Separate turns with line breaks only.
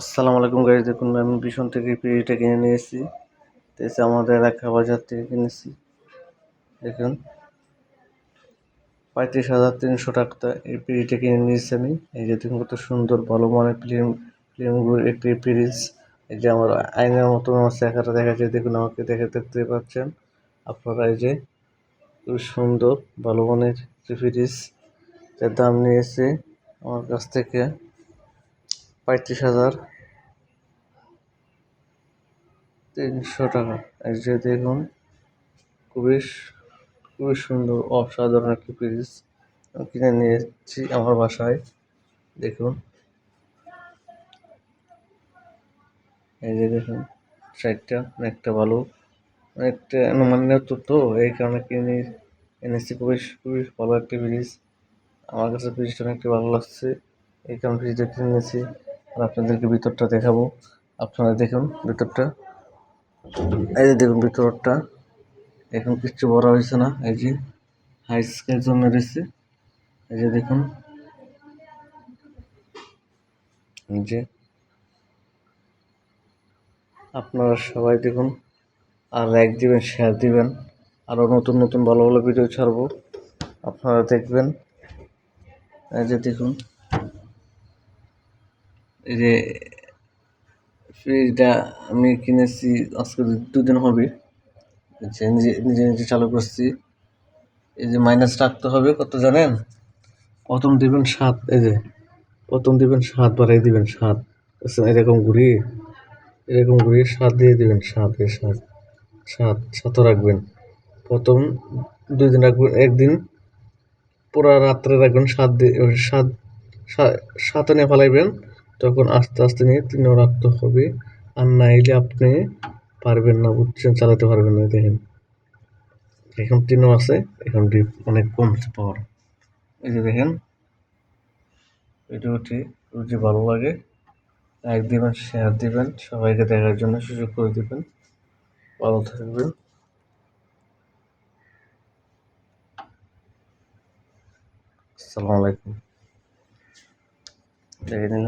আসসালামু আলাইকুম গাইজ দেখুন আমি ভীষণ থেকে পিড়িটা কিনে নিয়েছি এসে আমাদের এলাকা বাজার থেকে কিনেছি দেখুন, পঁয়ত্রিশ হাজার তিনশো টাকা এই পিড়িটা কিনে নিয়েছি আমি। এই যে দেখুন কত সুন্দর ভালো মানের ফিল্ম ফিল্মগুলো একটি ফ্রিজ এই যে আমার আয়নার মতো আমার চেহারা দেখা যায় দেখুন আমাকে দেখে দেখতে পাচ্ছেন। আপনারা এই যে খুব সুন্দর ভালো মানের ফ্রিজ যার দাম নিয়েছে আমার কাছ থেকে পঁয়ত্রিশ হাজার তিনশো টাকা। এই যে দেখুন, খুবই খুবই সুন্দর, অসাধারণ একটি আমি কিনে নিয়েছি আমার বাসায়। দেখুন। এই যে দেখুন সাইডটা অনেকটা ভালো, অনেকটা অনুমানের তো তো এই কারণে কিনে এনেছি খুবই খুবই ভালো একটি ফ্রিজ আমার কাছে ফ্রিজটা অনেকটা ভালো লাগছে। এই কারণে ফ্রিজটা কিনে নিয়েছি। আর আপনাদেরকে ভিতরটা দেখাবো। আপনারা দেখুন ভিতরটা। এই যে দেখুন ভিতরটা। এখন কিচ্ছু বড় হয়েছে না। এই যে হাই স্কেল জন্য রয়েছে। এই যে দেখুন। যে আপনারা সবাই দেখুন আর লাইক দিবেন শেয়ার দিবেন। আরও নতুন নতুন ভালো ভালো ভিডিও ছাড়বো। আপনারা দেখবেন। এই যে দেখুন। যে ফ্রিজটা আমি কিনেছি আজকে দুদিন হবে। যে নিজে নিজে নিজে চালু করছি। এই যে মাইনাস রাখতে হবে, কত জানেন? প্রথম দিবেন সাত, এই যে প্রথম দিবেন সাত, বাড়াই দিবেন সাত। এরকম ঘুরি এরকম ঘুরি সাত দিয়ে দিবেন, সাত এ সাত সাত, সাতও রাখবেন। প্রথম দুই দিন রাখবেন, একদিন পুরা রাত্রে রাখবেন, সাত দিয়ে, সাত সা- সাতে নিয়ে ফেলাইবেন। তখন আস্তে আস্তে নিয়ে তিনও রাখতে হবে। আর নাইলে আপনি পারবেন না, বুঝছেন? চালাতে পারবেন না দেখেন। এখন তিনও আছে, এখন ডিপ অনেক কমছে পাওয়ার এই যে দেখেন ভিডিওটি যদি ভালো লাগে। লাইক দিবেন শেয়ার দিবেন, সবাইকে দেখার জন্য সুযোগ করে দিবেন। ভালো থাকবেন। আসসালামু আলাইকুম। দেখে নিন।